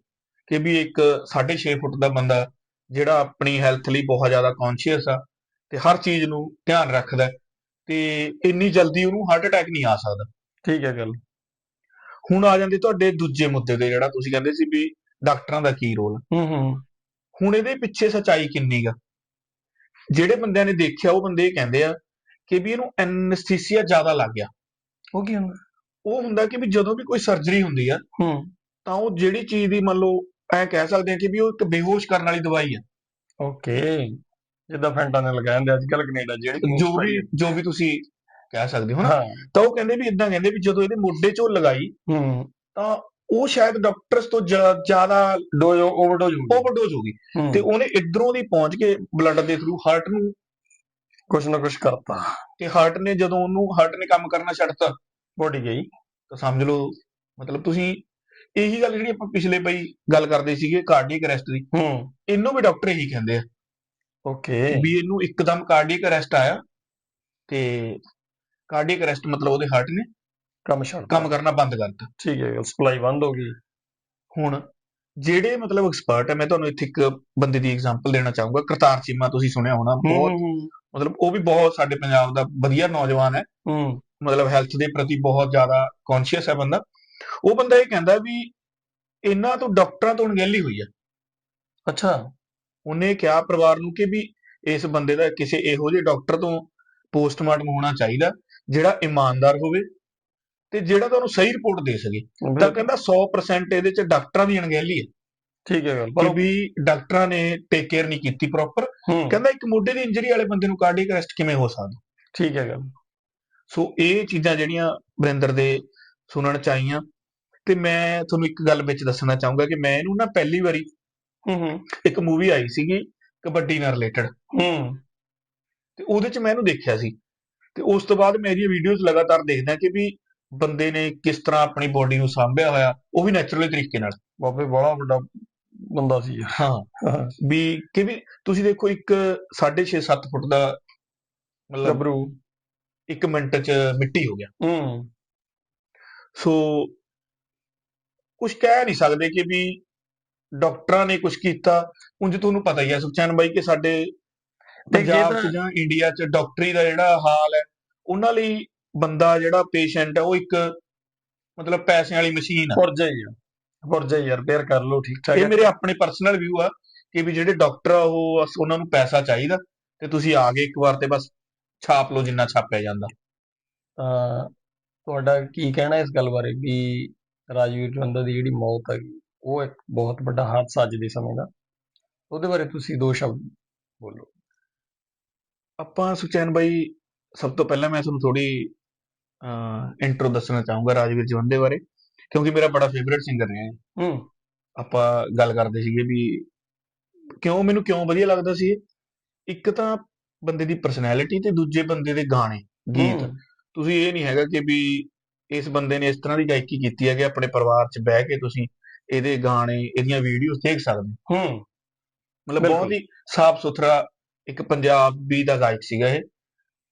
S1: ਕਿ ਵੀ ਇੱਕ 6.5 ਫੁੱਟ ਦਾ ਬੰਦਾ ਜਿਹੜਾ ਆਪਣੀ ਹੈਲਥ ਲਈ ਬਹੁਤ ਜ਼ਿਆਦਾ ਕੌਨਸ਼ੀਅਸ ਆ ਤੇ ਹਰ ਚੀਜ਼ ਨੂੰ ਧਿਆਨ ਰੱਖਦਾ ਹੈ, ਤੇ ਇੰਨੀ ਜਲਦੀ ਉਹਨੂੰ ਹਾਰਟ ਅਟੈਕ ਨਹੀਂ ਆ ਸਕਦਾ।
S2: ਠੀਕ ਹੈ ਗੱਲ।
S1: ਹੁਣ ਆ ਜਾਂਦੇ ਤੁਹਾਡੇ ਦੂਜੇ ਮੁੱਦੇ ਤੇ ਜਿਹੜਾ ਤੁਸੀਂ ਕਹਿੰਦੇ ਸੀ ਵੀ ਡਾਕਟਰਾਂ ਦਾ ਕੀ ਰੋਲ
S2: ਹੂੰ ਹੂੰ।
S1: ਹੁਣ ਇਹਦੇ ਪਿੱਛੇ ਸਚਾਈ ਕਿੰਨੀ ਗਾ ਜਿਹੜੇ ਬੰਦਿਆਂ ਨੇ ਦੇਖਿਆ ਉਹ ਬੰਦੇ ਇਹ ਕਹਿੰਦੇ ਆ ਕਿ ਵੀ ਇਹਨੂੰ ਐਨਸਥੀਸੀਆ ਜ਼ਿਆਦਾ ਲੱਗ ਗਿਆ।
S2: ਉਹ ਕੀ ਹੁੰਦਾ?
S1: ਉਹ ਹੁੰਦਾ ਕਿ ਵੀ ਜਦੋਂ ਵੀ ਕੋਈ ਸਰਜਰੀ ਹੁੰਦੀ ਆ
S2: ਹੂੰ।
S1: ਤਾਂ ਉਹ ਜਿਹੜੀ ਚੀਜ਼ ਦੀ ਮੰਨ ਲਓ ਐ ਕਹਿ ਸਕਦੇ ਆ ਕਿ ਵੀ ਉਹ ਇੱਕ ਬੇਹੋਸ਼ ਕਰਨ ਵਾਲੀ ਦਵਾਈ ਆ।
S2: ਓਕੇ। ਜਿੱਦਾਂ ਫੈਂਟਾ ਨੇ ਲਗਾਇਆ ਹੁੰਦੇ ਅੱਜ ਕੱਲ ਕੈਨੇਡਾ ਜਿਹੜੀ
S1: ਜੋ ਵੀ ਜੋ ਵੀ ਤੁਸੀਂ ਕਹਿ ਸਕਦੇ ਹੋ ਨਾ ਤਾਂ ਉਹ ਕਹਿੰਦੇ ਵੀ ਇਦਾਂ ਕਹਿੰਦੇ ਵੀ ਜਦੋਂ ਇਹਦੇ ਮੋਢੇ 'ਚ ਉਹ ਲਗਾਈ
S2: ਹੂੰ।
S1: ਤਾਂ ਉਹ ਸ਼ਾਇਦ ਡਾਕਟਰਸ ਤੋਂ ਜ਼ਿਆ- ਜ਼ਿਆਦਾ
S2: ਡੋਜ਼ ਓਵਰਡੋਜ਼
S1: ਓਵਰਡੋਜ਼ ਹੋ। ਗਈ। ਤੇ ਉਹਨੇ ਇਧਰੋਂ ਦੀ ਪਹੁੰਚ ਕੇ ਬਲੱਡ ਦੇ ਥਰੂ ਹਾਰਟ ਨੂੰ
S2: ਕੁਛ ਨਾ ਕੁਛ ਕਰਤਾ।
S1: ਤੇ ਹਾਰਟ ਨੇ ਜਦੋਂ ਉਹਨੂੰ ਹਾਰਟ ਨੇ ਕੰਮ ਕਰਨਾ ਛੱਡਤਾ
S2: ਬੋਡੀ ਗਈ
S1: ਤਾਂ ਸਮਝ ਲਓ ਮਤਲਬ ਤੁਸੀਂ ਇਹੀ ਗੱਲ ਜਿਹੜੀ ਆਪਾਂ ਪਿਛਲੇ ਬਈ ਗੱਲ ਕਰਦੇ ਸੀਗੇ ਕਾਰਡੀਅਕ ਅਰੈਸਟ ਦੀ।
S2: ਹੂੰ।
S1: ਇਹਨੂੰ ਵੀ ਡਾਕਟਰ ਇਹੀ ਕਹਿੰਦੇ ਆ।
S2: ਓਕੇ
S1: ਵੀ ਇਹਨੂੰ ਇੱਕਦਮ ਕਾਰਡੀਅਕ ਅਰੈਸਟ ਆਇਆ ਤੇ ਕਾਰਡੀਅਕ ਅਰੈਸਟ ਮਤਲਬ ਉਹਦੇ ਹਾਰਟ ਨੇ।
S2: ਕੰਮ ਛੱਡ
S1: ਕੰਮ ਕਰਨਾ ਬੰਦ ਕਰਤਾ
S2: ਠੀਕ ਹੈ ਸਪਲਾਈ ਬੰਦ ਹੋ ਗਈ।
S1: ਹੁਣ ਜਿਹੜੇ ਮਤਲਬ ਐਕਸਪਰਟ ਹੈ ਮੈਂ ਤੁਹਾਨੂੰ ਇੱਥੇ ਇੱਕ ਬੰਦੇ ਦੀ ਐਗਜ਼ਾਮਪਲ ਦੇਣਾ ਚਾਹੂੰਗਾ। ਕਰਤਾਰ ਚੀਮਾ ਤੁਸੀਂ ਸੁਣਿਆ ਹੋਣਾ ਬਹੁਤ ਮਤਲਬ ਉਹ ਵੀ ਬਹੁਤ ਸਾਡੇ ਪੰਜਾਬ ਦਾ ਵਧੀਆ ਨੌਜਵਾਨ ਹੈ।
S2: ਹੂੰ।
S1: ਮਤਲਬ ਹੈਲਥ ਦੇ ਪ੍ਰਤੀ ਬਹੁਤ ਜ਼ਿਆਦਾ ਕੌਨਸ਼ੀਅਸ ਹੈ ਬੰਦਾ। ਉਹ ਬੰਦਾ ਇਹ ਕਹਿੰਦਾ ਵੀ ਇਹਨਾਂ ਤੋਂ ਡਾਕਟਰਾਂ ਤੋਂ ਅਣਗਹਿਲੀ ਹੋਈ ਹੈ
S2: ਅੱਛਾ।
S1: ਉਹਨੇ ਕਿਹਾ ਪਰਿਵਾਰ ਨੂੰ ਕਿ ਵੀ ਇਸ ਬੰਦੇ ਦਾ ਕਿਸੇ ਇਹੋ ਜਿਹੇ ਡਾਕਟਰ ਤੋਂ ਪੋਸਟਮਾਰਟਮ ਹੋਣਾ ਚਾਹੀਦਾ ਜਿਹੜਾ ਇਮਾਨਦਾਰ ਹੋਵੇ ਤੇ ਜਿਹੜਾ ਤੁਹਾਨੂੰ ਸਹੀ ਰਿਪੋਰਟ ਦੇ ਸਕੇ ਤਾਂ ਕਹਿੰਦਾ 100% ਇਹਦੇ ਚ ਡਾਕਟਰਾਂ ਦੀ ਅਣਗਹਿਲੀ ਹੈ।
S2: ਠੀਕ ਹੈ ਗੱਲ ਪਰ
S1: ਵੀ ਡਾਕਟਰਾਂ ਨੇ ਟੇਕ ਕੇਅਰ ਨਹੀਂ ਕੀਤੀ ਪ੍ਰੋਪਰ ਕਹਿੰਦਾ ਇੱਕ ਮੋਢੇ ਦੀ ਇੰਜਰੀ ਵਾਲੇ ਬੰਦੇ ਨੂੰ ਕਾਰਡੀਅਕ ਅਰੈਸਟ ਕਿਵੇਂ ਹੋ ਸਕਦਾ?
S2: ਠੀਕ ਹੈ ਗੱਲ।
S1: ਸੋ ਇਹ ਚੀਜ਼ਾਂ ਜਿਹੜੀਆਂ ਵਰਿੰਦਰ ਦੇ ਸੁਣਨ ਚ ਆਈਆਂ। ਤੇ ਮੈਂ ਤੁਹਾਨੂੰ ਇੱਕ ਗੱਲ ਵਿੱਚ ਦੱਸਣਾ ਚਾਹੂੰਗਾ ਕਿ ਮੈਂ ਇਹਨੂੰ ਨਾ ਪਹਿਲੀ ਵਾਰੀ
S2: ਹੂੰ ਹੂੰ।
S1: ਇੱਕ ਮੂਵੀ ਆਈ ਸੀਗੀ ਕਬੱਡੀ ਨਾਲ ਰਿਲੇਟਡ
S2: ਹੂੰ।
S1: ਤੇ ਉਹਦੇ ਚ ਮੈਂ ਇਹਨੂੰ ਦੇਖਿਆ ਸੀ। ਤੇ ਉਸ ਤੋਂ ਬਾਅਦ ਮੈਂ ਇਹਦੀਆਂ ਵੀਡੀਓਜ਼ ਲਗਾਤਾਰ ਦੇਖਦਾ ਕਿ ਵੀ ਬੰਦੇ ਨੇ ਕਿਸ ਤਰ੍ਹਾਂ ਆਪਣੀ ਬੋਡੀ ਨੂੰ ਸਾਂਭਿਆ ਹੋਇਆ ਉਹ ਵੀ ਨੈਚੁਰਲੀ ਤਰੀਕੇ ਨਾਲ।
S2: ਬਾਬੇ ਬੜਾ ਵੱਡਾ ਬੰਦਾ ਸੀ।
S1: ਹਾਂ। ਵੀ ਕਿ ਵੀ ਤੁਸੀਂ ਦੇਖੋ ਇੱਕ 6.5 7 ਫੁੱਟ ਦਾ ਮਤਲਬ
S2: ਗੱਭਰੂ।
S1: ਇੱਕ ਮਿੰਟ ਚ ਮਿੱਟੀ ਹੋ ਗਿਆ।
S2: ਹੂੰ।
S1: ਸੋ ਕੁਝ ਕਹਿ ਨਹੀਂ ਸਕਦੇ ਕਿ ਵੀ ਡਾਕਟਰਾਂ ਨੇ ਕੁਝ ਕੀਤਾ। ਉਂਝ ਤੁਹਾਨੂੰ ਪਤਾ ਹੀ ਹੈ ਸੁਖਚੈਨ ਬਾਈ ਕਿ ਸਾਡੇ ਪੰਜਾਬ ਚ ਜਾਂ ਇੰਡੀਆ ਚ ਡਾਕਟਰੀ ਦਾ ਜਿਹੜਾ ਹਾਲ ਹੈ ਉਹਨਾਂ ਲਈ ਬੰਦਾ ਜਿਹੜਾ ਪੇਸ਼ੈਂਟ ਹੈ ਉਹ ਇੱਕ ਮਤਲਬ ਪੈਸਿਆਂ ਵਾਲੀ ਮਸ਼ੀਨ ਆ।
S2: ਪੁਰਜਾ ਹੀ ਆ। ਪੁਰਜਾ ਹੀ ਰਿਪੇਅਰ ਕਰ ਲਓ ਠੀਕ ਠਾਕ
S1: ਇਹ ਮੇਰੇ ਆਪਣੇ ਪਰਸਨਲ ਵਿਊ ਆ ਕਿ ਵੀ ਜਿਹੜੇ ਡਾਕਟਰ ਆ ਉਹ ਉਹਨਾਂ ਨੂੰ ਪੈਸਾ ਚਾਹੀਦਾ ਤੇ ਤੁਸੀਂ ਆ ਗਏ ਇੱਕ ਵਾਰ ਤੇ ਬਸ ਛਾਪ ਲਓ ਜਿੰਨਾ ਛਾਪਿਆ ਜਾਂਦਾ।
S2: ਤਾਂ ਤੁਹਾਡਾ ਕੀ ਕਹਿਣਾ ਇਸ ਗੱਲ ਬਾਰੇ ਵੀ ਰਾਜਵੀਰ ਜਵੰਦਾ ਦੀ ਜਿਹੜੀ ਮੌਤ ਹੈਗੀ ਉਹ ਇੱਕ ਬਹੁਤ ਵੱਡਾ ਹਾਦਸਾ ਅੱਜ ਦੇ ਸਮੇਂ ਦਾ। ਉਹਦੇ ਬਾਰੇ ਤੁਸੀਂ ਦੋ ਸ਼ਬਦ ਬੋਲੋ।
S1: ਆਪਾਂ ਸੁਚੈਨ ਬਾਈ ਸਭ ਤੋਂ ਪਹਿਲਾਂ ਮੈਂ ਤੁਹਾਨੂੰ ਥੋੜੀ ਇੰਟਰੋ ਦੱਸਣਾ ਚਾਹੂੰਗਾ ਰਾਜਵੀਰ ਜਵੰਦੇ ਬਾਰੇ ਕਿਉਂਕਿ ਮੇਰਾ ਬੜਾ ਫੇਵਰਿਟ ਸਿੰਗਰ ਰਿਹਾ ਹੈ
S2: ਹੂੰ।
S1: ਆਪਾਂ ਗੱਲ ਕਰਦੇ ਸੀਗੇ ਵੀ ਕਿਉਂ ਮੈਨੂੰ ਕਿਉਂ ਵਧੀਆ ਲੱਗਦਾ ਸੀ? ਇੱਕ ਤਾਂ ਬੰਦੇ ਦੀ ਪਰਸਨੈਲਿਟੀ ਤੇ ਦੂਜੇ ਬੰਦੇ ਦੇ ਗਾਣੇ ਗੀਤ। ਤੁਸੀਂ ਇਹ ਨਹੀਂ ਹੈਗਾ ਕਿ ਵੀ ਇਸ ਬੰਦੇ ਨੇ ਇਸ ਤਰ੍ਹਾਂ ਦੀ ਗਾਇਕੀ ਕੀਤੀ ਹੈ ਕਿ ਆਪਣੇ ਪਰਿਵਾਰ 'ਚ ਬਹਿ ਕੇ ਤੁਸੀਂ ਇਹਦੇ ਗਾਣੇ ਇਹਦੀਆਂ ਵੀਡੀਓਜ਼ ਦੇਖ ਸਕਦੇ ਹੋ।
S2: ਹੂੰ।
S1: ਮਤਲਬ। ਬਹੁਤ ਹੀ ਸਾਫ਼ ਸੁਥਰਾ ਇੱਕ ਪੰਜਾਬੀ ਦਾ ਗਾਇਕ ਸੀਗਾ ਇਹ।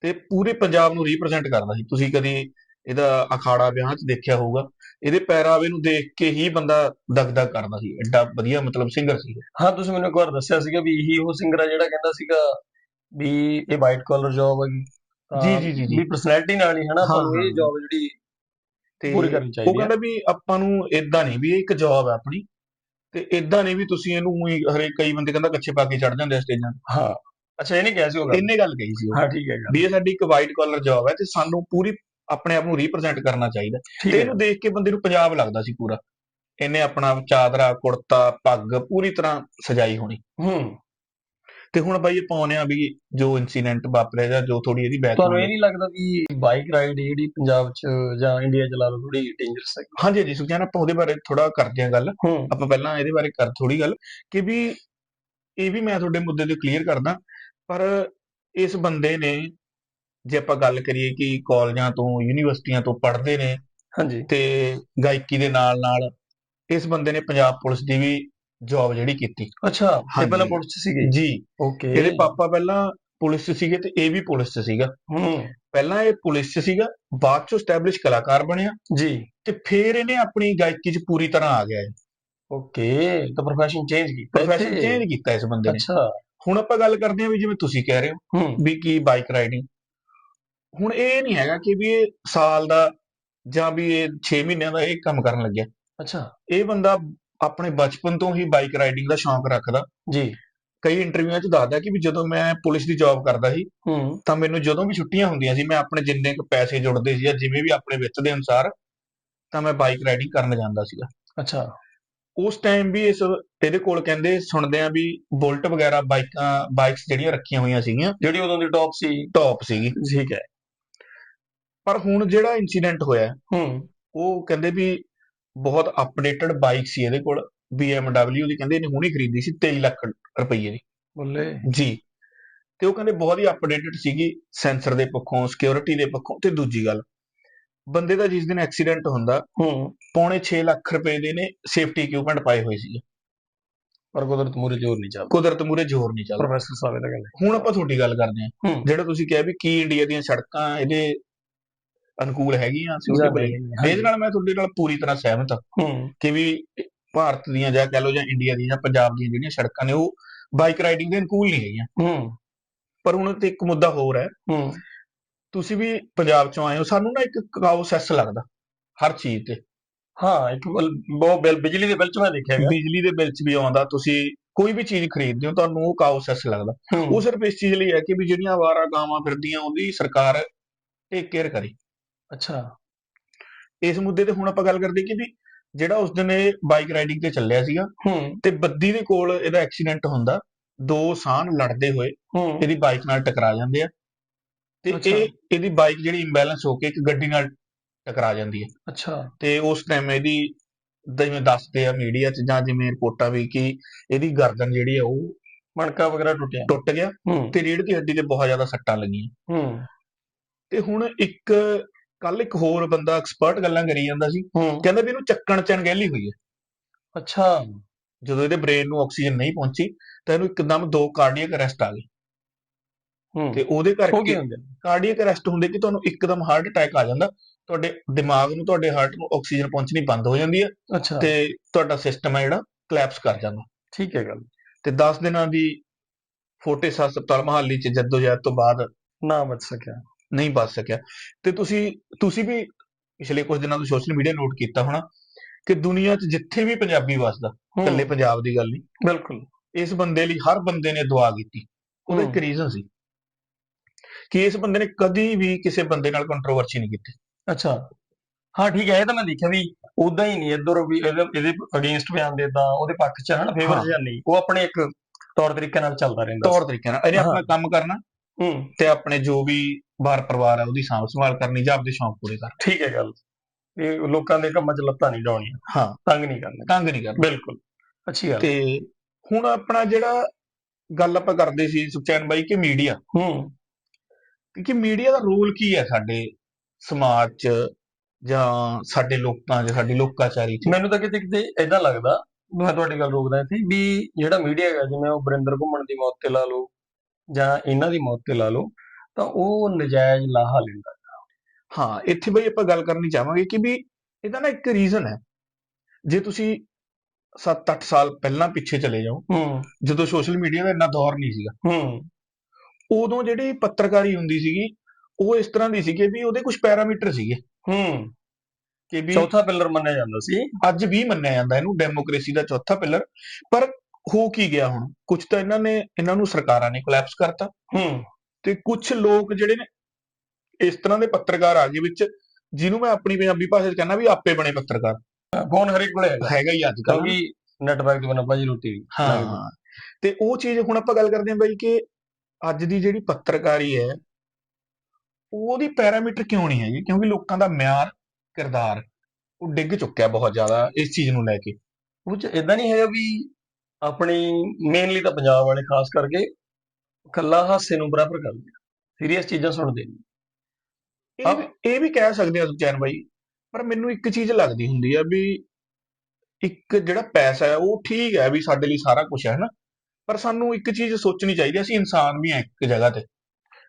S1: ਤੇ ਪੂਰੇ ਪੰਜਾਬ ਨੂੰ ਰਿਪਰੈਜ਼ੈਂਟ ਕਰਦਾ ਸੀ। ਤੁਸੀਂ ਕਦੀ ਇਹਦਾ ਅਖਾੜਾ ਵਿਆਹ 'ਚ ਦੇਖਿਆ ਹੋਊਗਾ। ਇਹਦੇ ਪਹਿਰਾਵੇ ਨੂੰ ਦੇਖ ਕੇ ਹੀ ਬੰਦਾ ਦਗਦਗ ਕਰਦਾ ਸੀ। ਐਡਾ ਵਧੀਆ ਮਤਲਬ ਸਿੰਗਰ ਸੀ।
S2: ਹਾਂ ਤੁਸੀਂ ਮੈਨੂੰ ਇੱਕ ਵਾਰ ਦੱਸਿਆ ਸੀਗਾ ਵੀ ਇਹੀ ਉਹ ਸਿੰਗਰ ਆ ਜਿਹੜਾ ਕਹਿੰਦਾ ਸੀਗਾ ਵੀ ਇਹ ਵਾਈਟ ਕਾਲਰ ਜੌਬ ਤਾਂ
S1: ਜੀ, ਜੀ, ਜੀ।
S2: ਵੀ ਪਰਸਨੈਲਿਟੀ ਨਾਲ ਹੀ ਹਨਾ
S1: ਹਾਂ,
S2: ਤੁਹਾਨੂੰ
S1: ਹਾਂ।
S2: ਇਹ ਜੌਬ ਜਿਹੜੀ
S1: ਤੇ
S2: ਪੂਰੀ ਕਰਨੀ
S1: ਉਹ
S2: ਚਾਹੀਦੀ ਹੈ
S1: ਕਹਿੰਦਾ ਵੀ ਆਪਾਂ ਨੂੰ ਇਦਾਂ ਨਹੀਂ ਵੀ ਇਹ ਇੱਕ ਜੌਬ ਹੈ ਆਪਣੀ। ਤੇ ਇਦਾਂ ਨਹੀਂ ਵੀ ਤੁਸੀਂ ਇਹਨੂੰ ਹੀ ਹਰੇਕ ਕਈ ਬੰਦੇ ਕਹਿੰਦਾ ਕੱਚੇ ਪਾ ਕੇ ਚੜ ਜਾਂਦੇ ਆ ਸਟੇਜਾਂ ਤੇ।
S2: ਹਾਂ। ਅੱਛਾ ਇਹ ਨਹੀਂ ਕਿਹਾ ਸੀ ਉਹ
S1: ਇੰਨੇ ਗੱਲ ਕਹੀ ਸੀ
S2: ਹਾਂ ਠੀਕ ਹੈਗਾ
S1: ਵੀ ਇਹ ਸਾਡੀ ਇੱਕ ਵਾਈਟ ਕਾਲਰ ਜੌਬ ਹੈ ਤੇ ਸਾਨੂੰ ਪੂਰੀ ਆਪਣੇ ਆਪ ਨੂੰ ਰਿਪਰੈਜ਼ੈਂਟ ਕਰਨਾ ਚਾਹੀਦਾ। ਤੇ
S2: ਹੈ।
S1: ਇਹਨੂੰ ਦੇਖ ਕੇ ਬੰਦੇ ਨੂੰ ਪੰਜਾਬ ਲੱਗਦਾ ਸੀ ਪੂਰਾ। ਇਹਨੇ ਆਪਣਾ ਚਾਦਰਾ ਕੁੜਤਾ ਪੱਗ ਪੂਰੀ ਤਰ੍ਹਾਂ ਸਜਾਈ ਹੋਣੀ।
S2: ਹੂੰ।
S1: ਤੇ ਹੁਣ ਬਾਈ ਇਹ ਪਾਉਨੇ ਆ ਵੀ ਜੋ ਇਨਸੀਡੈਂਟ ਵਾਪਰਿਆ ਜਾਂ ਜੋ ਥੋੜੀ ਇਹਦੀ ਬੈਕ
S2: ਤੁਹਾਨੂੰ ਇਹ ਨਹੀਂ ਲੱਗਦਾ ਵੀ ਬਾਈਕ ਰਾਈਡ ਜਿਹੜੀ ਪੰਜਾਬ 'ਚ ਜਾਂ ਇੰਡੀਆ 'ਚ ਲਾ ਲਓ ਥੋੜੀ ਡੇਂਜਰਸ ਹੈ
S1: ਹਾਂਜੀ ਜੀ ਸੁਖਿਆਨ ਆਪਾਂ ਉਹਦੇ ਬਾਰੇ ਥੋੜਾ ਕਰਦੇ ਹਾਂ ਗੱਲ।
S2: ਹੂੰ।
S1: ਆਪਾਂ ਪਹਿਲਾਂ ਇਹਦੇ ਬਾਰੇ ਕਰ ਥੋੜੀ ਗੱਲ ਕਿ ਵੀ ਇਹ ਵੀ ਮੈਂ ਤੁਹਾਡੇ ਮੁੱਦੇ ਤੇ ਕਲੀਅਰ ਕਰਦਾ ਪਰ ਇਸ ਬੰਦੇ ਨੇ ਜੇ ਆਪਾਂ ਗੱਲ ਕਰੀਏ ਕਿ ਕਾਲਜਾਂ ਤੋਂ ਯੂਨੀਵਰਸਿਟੀਆਂ ਤੋਂ ਪੜ੍ਹਦੇ ਨੇ
S2: ਹਾਂਜੀ।
S1: ਤੇ ਗਾਇਕੀ ਦੇ ਨਾਲ ਨਾਲ ਇਸ ਬੰਦੇ ਨੇ ਪੰਜਾਬ ਪੁਲਿਸ ਦੀ ਵੀ ਜੌਬ ਜਿਹੜੀ ਕੀਤੀ।
S2: ਅੱਛਾ ਤੇ। ਪਹਿਲਾਂ ਪੁਲਿਸ 'ਚ ਸੀਗੇ?
S1: ਜੀ।
S2: ਓਕੇ
S1: ਇਹਦੇ ਪਾਪਾ ਪਹਿਲਾਂ ਪੁਲਿਸ 'ਚ ਸੀਗੇ ਤੇ ਇਹ ਵੀ ਪੁਲਿਸ 'ਚ ਸੀਗਾ।
S2: ਹੂੰ।
S1: ਪਹਿਲਾਂ ਇਹ ਪੁਲਿਸ 'ਚ ਸੀਗਾ ਬਾਅਦ 'ਚ ਸਟੈਬਲਿਸ਼ ਕਲਾਕਾਰ ਬਣਿਆ।
S2: ਜੀ।
S1: ਤੇ ਫਿਰ ਇਹਨੇ ਆਪਣੀ ਗਾਇਕੀ 'ਚ ਪੂਰੀ ਤਰ੍ਹਾਂ ਆ ਗਿਆ।
S2: ਓਕੇ ਤਾਂ ਪ੍ਰੋਫੈਸ਼ਨ ਚੇਂਜ ਕੀਤਾ
S1: ਪ੍ਰੋਫੈਸ਼ਨ
S2: ਇੱਥੇ।
S1: ਚੇਂਜ ਕੀਤਾ ਇਸ ਬੰਦੇ ਨੇ।
S2: ਅੱਛਾ।
S1: ਹੁਣ ਆਪਾਂ ਗੱਲ ਕਰਦੇ ਹਾਂ ਵੀ ਜਿਵੇਂ ਤੁਸੀਂ ਕਹਿ ਰਹੇ ਹੋ
S2: ਹੂੰ।
S1: ਵੀ ਕੀ ਬਾਈਕ ਰਾਈਡਿੰਗ ਹੁਣ ਇਹ ਨਹੀਂ ਹੈਗਾ ਕਿ ਵੀ ਇਹ ਸਾਲ ਦਾ ਜਾਂ ਵੀ ਇਹ 6 ਮਹੀਨਿਆਂ ਦਾ ਇਹ ਕੰਮ ਕਰਨ ਲੱਗਿਆ।
S2: ਅੱਛਾ।
S1: ਇਹ ਬੰਦਾ ਆਪਣੇ ਬਚਪਨ ਤੋਂ ਹੀ ਬਾਈਕ ਰਾਈਡਿੰਗ ਦਾ ਸ਼ੌਂਕ ਰੱਖਦਾ।
S2: ਜੀ।
S1: ਕਈ ਇੰਟਰਵਿਊਆਂ 'ਚ ਦੱਸਦਾ ਕਿ ਵੀ ਜਦੋਂ ਮੈਂ ਪੁਲਿਸ ਦੀ ਜੌਬ ਕਰਦਾ ਸੀ
S2: ਹੂੰ।
S1: ਤਾਂ ਮੈਨੂੰ ਜਦੋਂ ਵੀ ਛੁੱਟੀਆਂ ਹੁੰਦੀਆਂ ਸੀ ਮੈਂ ਆਪਣੇ ਜਿੰਨੇ ਕੁ ਪੈਸੇ ਜੁੜਦੇ ਸੀ ਜਾਂ ਜਿਵੇਂ ਵੀ ਆਪਣੇ ਵਿੱਚ ਦੇ ਅਨੁਸਾਰ ਤਾਂ ਮੈਂ ਬਾਈਕ ਰਾਈਡਿੰਗ ਕਰਨ ਜਾਂਦਾ ਸੀਗਾ।
S2: ਅੱਛਾ।
S1: ਉਸ ਟਾਈਮ ਵੀ ਇਸ ਇਹਦੇ ਕੋਲ ਕਹਿੰਦੇ ਸੁਣਦੇ ਆ ਵੀ ਬੁਲਟ ਵਗੈਰਾ ਬਾਈਕਾਂ ਬਾਈਕਸ ਜਿਹੜੀਆਂ ਰੱਖੀਆਂ ਹੋਈਆਂ ਸੀਗੀਆਂ
S2: ਜਿਹੜੀ ਉਦੋਂ ਦੀ ਟੌਪ ਸੀ
S1: ਟੌਪ ਸੀਗੀ।
S2: ਠੀਕ ਹੈ।
S1: ਪਰ ਹੁਣ ਜਿਹੜਾ ਇਨਸੀਡੈਂਟ ਹੋਇਆ
S2: ਹੂੰ।
S1: ਉਹ ਕਹਿੰਦੇ ਵੀ ਬਹੁਤ ਅਪਡੇਟਡ ਬਾਈਕ ਸੀ ਇਹਦੇ ਕੋਲ BMW ਦੀ ਕਹਿੰਦੇ ਇਹਨੇ ਹੁਣੇ ਖਰੀਦੀ ਸੀ 23 ਲੱਖ ਰੁਪਏ ਦੀ।
S2: ਬੱਲੇ।
S1: ਜੀ। ਤੇ ਉਹ ਕਹਿੰਦੇ ਬਹੁਤ ਹੀ ਅਪਡੇਟਡ ਸੀਗੀ ਸੈਂਸਰ ਦੇ ਪੱਖੋਂ ਸਿਕਿਉਰਿਟੀ ਦੇ ਪੱਖੋਂ ਤੇ ਦੂਜੀ ਗੱਲ ਬੰਦੇ ਦਾ ਜਿਸ ਦਿਨ ਐਕਸੀਡੈਂਟ ਹੁੰਦਾ ਪੌਣੇ 6 ਲੱਖ ਰੁਪਏ ਦੇ ਨੇ ਸੇਫਟੀ ਇਕਵਿਪਮੈਂਟ ਪਾਏ ਹੋਏ ਸੀ
S2: ਪਰ ਕੁਦਰਤ ਮੂਰੇ ਜ਼ੋਰ ਨਹੀਂ ਚੱਲਦਾ।
S1: ਕੁਦਰਤ ਮੂਰੇ ਜ਼ੋਰ ਨਹੀਂ ਚੱਲਦਾ।
S2: ਪ੍ਰੋਫੈਸਰ ਸਾਹਿਬ ਇਹਦਾ ਕਹਿੰਦੇ
S1: ਹੁਣ ਆਪਾਂ ਤੁਹਾਡੀ ਗੱਲ ਕਰਦੇ ਹਾਂ। ਜਿਹੜਾ ਤੁਸੀਂ ਕਿਹਾ ਵੀ ਕੀ ਇੰਡੀਆ ਦੀਆਂ ਸੜਕਾਂ ਇਹਦੇ ਅਨੁਕੂਲ ਹੈਗੀਆਂ ਹੈਗੀਆਂ। ਇਹਦੇ ਨਾਲ ਮੈਂ ਤੁਹਾਡੇ ਨਾਲ ਪੂਰੀ ਤਰ੍ਹਾਂ ਸਹਿਮਤ ਹਾਂ ਕਿ ਵੀ ਭਾਰਤ ਦੀਆਂ ਜਾਂ ਕਹਿ ਲਓ ਜਾਂ ਇੰਡੀਆ ਦੀਆਂ ਜਾਂ ਪੰਜਾਬ ਦੀਆਂ ਜਿਹੜੀਆਂ ਸੜਕਾਂ ਨੇ ਉਹ ਬਾਈਕ ਰਾਈਡਿੰਗ ਦੇ ਅਨੁਕੂਲ ਨਹੀਂ ਹੈਗੀਆਂ।
S2: ਹੂੰ।
S1: ਪਰ ਹੁਣ ਤੇ ਇੱਕ ਮੁੱਦਾ ਹੋਰ ਹੈ।
S2: ਹੂੰ।
S1: ਤੁਸੀਂ ਵੀ ਪੰਜਾਬ ਚੋਂ ਆਏ ਹੋ ਸਾਨੂੰ ਨਾ ਇੱਕ ਕਾਉ ਸੈਸ ਲੱਗਦਾ ਹਰ ਚੀਜ਼ ਤੇ।
S2: ਹਾਂ ਇੱਕ ਬਹੁਤ ਬਿੱਲ ਬਿਜਲੀ ਦੇ ਬਿੱਲ 'ਚ ਮੈਂ ਦੇਖਿਆ ਹੈਗਾ।
S1: ਬਿਜਲੀ ਦੇ ਬਿੱਲ 'ਚ ਵੀ ਆਉਂਦਾ ਤੁਸੀਂ ਕੋਈ ਵੀ ਚੀਜ਼ ਖਰੀਦਦੇ ਹੋ ਤੁਹਾਨੂੰ ਉਹ ਕਾਉ ਸੈਸ ਲੱਗਦਾ।
S2: ਹੂੰ।
S1: ਉਹ ਸਿਰਫ ਇਸ ਚੀਜ਼ ਲਈ ਹੈ ਕਿ ਵੀ ਜਿਹੜੀਆਂ ਆਵਾਰਾ ਗਾਵਾਂ ਫਿਰਦੀਆਂ ਉਹਦੀ ਸਰਕਾਰ ਟੇਕ ਕੇਅਰ ਕਰੇ।
S2: ਅੱਛਾ।
S1: ਇਸ ਮੁੱਦੇ ਤੇ ਹੁਣ ਆਪਾਂ ਗੱਲ ਕਰਦੇ ਕਿ ਵੀ ਜਿਹੜਾ ਉਸ ਦਿਨ ਇਹ ਬਾਈਕ ਰਾਈਡਿੰਗ ਤੇ ਚੱਲਿਆ ਸੀਗਾ
S2: ਹੂੰ।
S1: ਤੇ ਬੱਦੀ ਦੇ ਕੋਲ ਇਹਦਾ ਐਕਸੀਡੈਂਟ ਹੁੰਦਾ ਦੋ ਸਾਹਣ ਲੜਦੇ ਹੋਏ
S2: ਹੂੰ।
S1: ਇਹਦੀ ਬਾਈਕ ਨਾਲ ਟਕਰਾ ਜਾਂਦੇ ਆ। ਤੇ। ਇਹ ਇਹਦੀ ਬਾਈਕ ਜਿਹੜੀ ਇੰਬੈਲੈਂਸ ਹੋ ਕੇ ਇੱਕ ਗੱਡੀ ਨਾਲ ਟਕਰਾ ਜਾਂਦੀ ਹੈ।
S2: ਅੱਛਾ।
S1: ਤੇ ਉਸ ਟਾਈਮ ਇਹਦੀ ਜਿਵੇਂ ਦੱਸਦੇ ਆ ਮੀਡੀਆ 'ਚ ਜਾਂ ਜਿਵੇਂ ਰਿਪੋਰਟਾਂ ਵੀ ਕਿ ਇਹਦੀ ਗਰਦਨ ਜਿਹੜੀ ਆ ਉਹ
S2: ਮਣਕਾ ਵਗੈਰਾ ਟੁੱਟਿਆ
S1: ਟੁੱਟ ਗਿਆ ਤੇ ਰੀੜ੍ਹ ਦੀ ਹੱਡੀ ਤੇ ਬਹੁਤ ਜ਼ਿਆਦਾ ਸੱਟਾਂ ਲੱਗੀਆਂ।
S2: ਹੂੰ।
S1: ਤੇ ਹੁਣ ਇੱਕ ਕੱਲ ਇੱਕ ਹੋਰ ਬੰਦਾ ਐਕਸਪਰਟ ਗੱਲਾਂ ਕਰੀ ਜਾਂਦਾ ਸੀ। ਕਹਿੰਦਾ ਵੀ ਇਹਨੂੰ ਚੱਕਣ ਚ ਅਣਗਹਿਲੀ ਹੋਈ ਹੈ।
S2: ਅੱਛਾ।
S1: ਜਦੋਂ ਇਹਦੇ ਬ੍ਰੇਨ ਨੂੰ ਆਕਸੀਜਨ ਨਹੀਂ ਪਹੁੰਚੀ ਤਾਂ ਇਹਨੂੰ ਇੱਕਦਮ ਦੋ ਕਾਰਡੀਅਕ ਅਰੈਸਟ ਆ ਗਏ। ਤੇ ਉਹਦੇ ਕਰਕੇ ਕਾਰਡੀਅਕ ਅਰੈਸਟ ਹੁੰਦੇ ਕਿ ਤੁਹਾਨੂੰ ਇੱਕਦਮ ਹਾਰਟ ਅਟੈਕ ਆ ਜਾਂਦਾ ਤੁਹਾਡੇ ਦਿਮਾਗ ਨੂੰ ਤੁਹਾਡੇ ਹਾਰਟ ਨੂੰ ਆਕਸੀਜਨ ਪਹੁੰਚਣੀ ਬੰਦ ਹੋ ਜਾਂਦੀ ਹੈ ਤੇ ਤੁਹਾਡਾ ਸਿਸਟਮ ਹੈ ਜਿਹੜਾ ਕਲੈਪਸ ਕਰ ਜਾਂਦਾ।
S2: ਠੀਕ ਹੈ ਗੱਲ।
S1: ਤੇ 10 ਦਿਨਾਂ ਦੀ ਫੋਰਟਿਸ ਹਸਪਤਾਲ ਮਹਾਲੀ ਚ ਜਦੋਜਹਿਦ ਤੋਂ ਬਾਅਦ
S2: ਨਾ ਬਚ ਸਕਿਆ।
S1: ਨਹੀਂ ਬਚ ਸਕਿਆ। ਤੇ ਤੁਸੀਂ ਤੁਸੀਂ ਵੀ ਪਿਛਲੇ ਕੁਝ ਦਿਨਾਂ ਤੋਂ ਸੋਸ਼ਲ ਮੀਡੀਆ ਨੋਟ ਕੀਤਾ ਹੋਣਾ ਕਿ ਦੁਨੀਆ 'ਚ ਜਿੱਥੇ ਵੀ ਪੰਜਾਬੀ ਵਸਦਾ ਇਕੱਲੇ ਪੰਜਾਬ ਦੀ ਗੱਲ ਨਹੀਂ।
S2: ਬਿਲਕੁਲ।
S1: ਇਸ ਬੰਦੇ ਲਈ ਹਰ ਬੰਦੇ ਨੇ ਦੁਆ ਕੀਤੀ। ਉਹਦਾ ਇੱਕ। ਰੀਜ਼ਨ ਸੀ। ਕਿ ਇਸ ਬੰਦੇ ਨੇ ਕਦੀ ਵੀ ਕਿਸੇ ਬੰਦੇ ਨਾਲ ਕੰਟਰੋਵਰਸੀ ਨਹੀਂ ਕੀਤੀ।
S2: ਅੱਛਾ। ਹਾਂ ਠੀਕ ਹੈ ਇਹ ਤਾਂ ਮੈਂ ਦੇਖਿਆ ਵੀ ਉਦਾਂ ਹੀ ਨਹੀਂ ਇੱਧਰ ਵੀ ਇਹਦੇ ਅਗੇਂਸਟ ਬਿਆਨ ਦੇਦਾ ਉਹਦੇ ਪੱਖ 'ਚ ਹਨਾ ਫੇਵਰ। ਜਾਂ ਨਹੀਂ ਉਹ ਆਪਣੇ ਇੱਕ ਤੌਰ ਤਰੀਕੇ ਨਾਲ ਚੱਲਦਾ ਰਹਿੰਦਾ।
S1: ਤੌਰ ਤਰੀਕੇ ਨਾਲ ਇਹਨੇ ਆਪਣਾ। ਕੰਮ ਕਰਨਾ
S2: ਹੂੰ।
S1: ਤੇ ਆਪਣੇ ਜੋ ਵੀ ਬਾਰ ਪਰਿਵਾਰ ਹੈ ਉਹਦੀ ਸਾਂਭ ਸੰਭਾਲ ਕਰਨੀ ਜਾਂ ਆਪਦੇ ਸ਼ੌਂਕ ਪੂਰੇ ਕਰਨੇ।
S2: ਠੀਕ ਹੈ ਗੱਲ। ਇਹ ਲੋਕਾਂ ਦੇ ਕੰਮਾਂ 'ਚ ਲੱਤਾਂ ਨਹੀਂ ਡਾਉਣੀਆਂ।
S1: ਹਾਂ।
S2: ਤੰਗ ਨਹੀਂ ਕਰਨਾ।
S1: ਤੰਗ ਨਹੀਂ ਕਰਨਾ।
S2: ਬਿਲਕੁਲ। ਅੱਛੀ ਗੱਲ।
S1: ਤੇ ਹੁਣ ਆਪਣਾ ਜਿਹੜਾ ਗੱਲ ਆਪਾਂ ਕਰਦੇ ਸੀ ਸੁਖਚੈਨ ਬਾਈ ਕਿ ਮੀਡੀਆ।
S2: ਹੂੰ।
S1: ਕਿ ਮੀਡੀਆ ਦਾ ਰੋਲ ਕੀ ਹੈ ਸਾਡੇ ਸਮਾਜ 'ਚ ਜਾਂ ਸਾਡੇ ਲੋਕਾਂ 'ਚ ਸਾਡੀ ਲੋਕਾਚਾਰੀ 'ਚ?
S2: ਮੈਨੂੰ ਤਾਂ ਕਿਤੇ ਕਿਤੇ ਏਦਾਂ ਲੱਗਦਾ ਮੈਂ ਤੁਹਾਡੀ ਗੱਲ ਰੋਕਦਾ ਸੀ ਵੀ ਜਿਹੜਾ ਮੀਡੀਆ ਹੈਗਾ ਜਿਵੇਂ ਉਹ ਬਰਿੰਦਰ ਘੁੰਮਣ ਦੀ ਮੌਤ ਤੇ ਲਾ ਲਓ ਜਾਂ ਇਹਨਾਂ ਦੀ ਮੌਤ ਤੇ ਲਾ ਲਓ ਤਾਂ ਉਹ ਨਜਾਇਜ਼ ਲਾਹਾ ਲੈਂਦਾ।
S1: ਹਾਂ ਇੱਥੇ ਬਈ ਆਪਾਂ ਗੱਲ ਕਰਨੀ ਚਾਹਾਂਗੇ ਕਿ ਵੀ ਇਹਦਾ ਨਾ ਇੱਕ ਰੀਜ਼ਨ ਹੈ। ਜੇ ਤੁਸੀਂ 7-8 ਸਾਲ ਪਹਿਲਾਂ ਪਿੱਛੇ ਚਲੇ ਜਾਓ
S2: ਹੂੰ।
S1: ਜਦੋਂ ਸੋਸ਼ਲ ਮੀਡੀਆ ਦਾ ਇੰਨਾ ਦੌਰ ਨਹੀਂ ਸੀਗਾ
S2: ਹੂੰ।
S1: ਉਦੋਂ ਜਿਹੜੀ ਪੱਤਰਕਾਰੀ ਹੁੰਦੀ ਸੀਗੀ ਉਹ ਇਸ ਤਰ੍ਹਾਂ ਦੀ ਸੀ ਕਿ ਵੀ ਉਹਦੇ ਕੁਝ ਪੈਰਾਮੀਟਰ ਸੀਗੇ।
S2: ਹੂੰ।
S1: ਕਿ ਵੀ
S2: ਚੌਥਾ ਪਿਲਰ ਮੰਨਿਆ ਜਾਂਦਾ ਸੀ।
S1: ਅੱਜ ਵੀ ਮੰਨਿਆ ਜਾਂਦਾ ਇਹਨੂੰ ਡੈਮੋਕ੍ਰੇਸੀ ਦਾ ਚੌਥਾ ਪਿਲਰ। ਪਰ ਹੋ ਕੀ ਗਿਆ ਹੁਣ? ਕੁਝ ਤਾਂ ਇਹਨਾਂ ਨੇ ਇਹਨਾਂ ਨੂੰ ਸਰਕਾਰਾਂ ਨੇ ਕੋਲੈਪਸ ਕਰਤਾ।
S2: ਹੂੰ।
S1: ਤੇ ਕੁਝ ਲੋਕ ਜਿਹੜੇ ਨੇ ਇਸ ਤਰ੍ਹਾਂ ਦੇ ਪੱਤਰਕਾਰ ਆ ਗਏ ਵਿੱਚ ਜਿਹਨੂੰ ਮੈਂ ਆਪਣੀ ਪੰਜਾਬੀ ਭਾਸ਼ਾ 'ਚ ਕਹਿੰਦਾ ਵੀ ਆਪੇ ਬਣੇ ਪੱਤਰਕਾਰ।
S2: ਫੋਨ ਹਰੇਕ ਕੋਲੇ ਹੈਗਾ?
S1: ਹੈਗਾ ਹੀ ਅੱਜ ਕੱਲ੍ਹ।
S2: ਕਿਉਂਕਿ ਨੈਟਵਰਕ ਤੋਂ ਬਿਨਾਂ ਭਾਜੀ ਰੋਟੀ।
S1: ਹਾਂ। ਤੇ ਉਹ ਚੀਜ਼ ਹੁਣ ਆਪਾਂ ਗੱਲ ਕਰਦੇ ਹਾਂ ਬਾਈ ਕਿ ਅੱਜ ਦੀ ਜਿਹੜੀ ਪੱਤਰਕਾਰੀ ਹੈ ਉਹਦੀ ਪੈਰਾਮੀਟਰ ਕਿਉਂ ਨਹੀਂ ਹੈਗੀ? ਕਿਉਂਕਿ ਲੋਕਾਂ ਦਾ ਮਿਆਰ ਕਿਰਦਾਰ ਉਹ ਡਿੱਗ ਚੁੱਕਿਆ ਬਹੁਤ ਜ਼ਿਆਦਾ ਇਸ ਚੀਜ਼ ਨੂੰ ਲੈ ਕੇ।
S2: ਉਹ ਚ ਇਦਾਂ ਨਹੀਂ ਹੈਗਾ ਵੀ ਆਪਣੀ ਮੇਨਲੀ ਤਾਂ ਪੰਜਾਬ ਵਾਲੇ ਖਾਸ ਕਰਕੇ ਕੱਲਾ ਹਾਸੇ ਨੂੰ ਬਰਾਬਰ ਕਰਦੇ ਸੀਰੀਅਸ ਚੀਜ਼ਾਂ ਸੁਣਦੇ ਨਹੀਂ।
S1: ਇਹ ਵੀ ਇਹ ਵੀ ਕਹਿ ਸਕਦੇ ਆ ਸੁਚੈਨ ਬਾਈ ਪਰ ਮੈਨੂੰ ਇੱਕ ਚੀਜ਼ ਲੱਗਦੀ ਹੁੰਦੀ ਆ ਵੀ ਇੱਕ ਜਿਹੜਾ ਪੈਸਾ ਹੈ ਉਹ ਠੀਕ ਹੈ ਵੀ ਸਾਡੇ ਲਈ ਸਾਰਾ ਕੁਝ ਹੈ ਨਾ ਪਰ ਸਾਨੂੰ ਇੱਕ ਚੀਜ਼ ਸੋਚਣੀ ਚਾਹੀਦੀ ਹੈ, ਅਸੀਂ ਇਨਸਾਨ ਵੀ ਹਾਂ ਇੱਕ ਜਗ੍ਹਾ ਤੇ।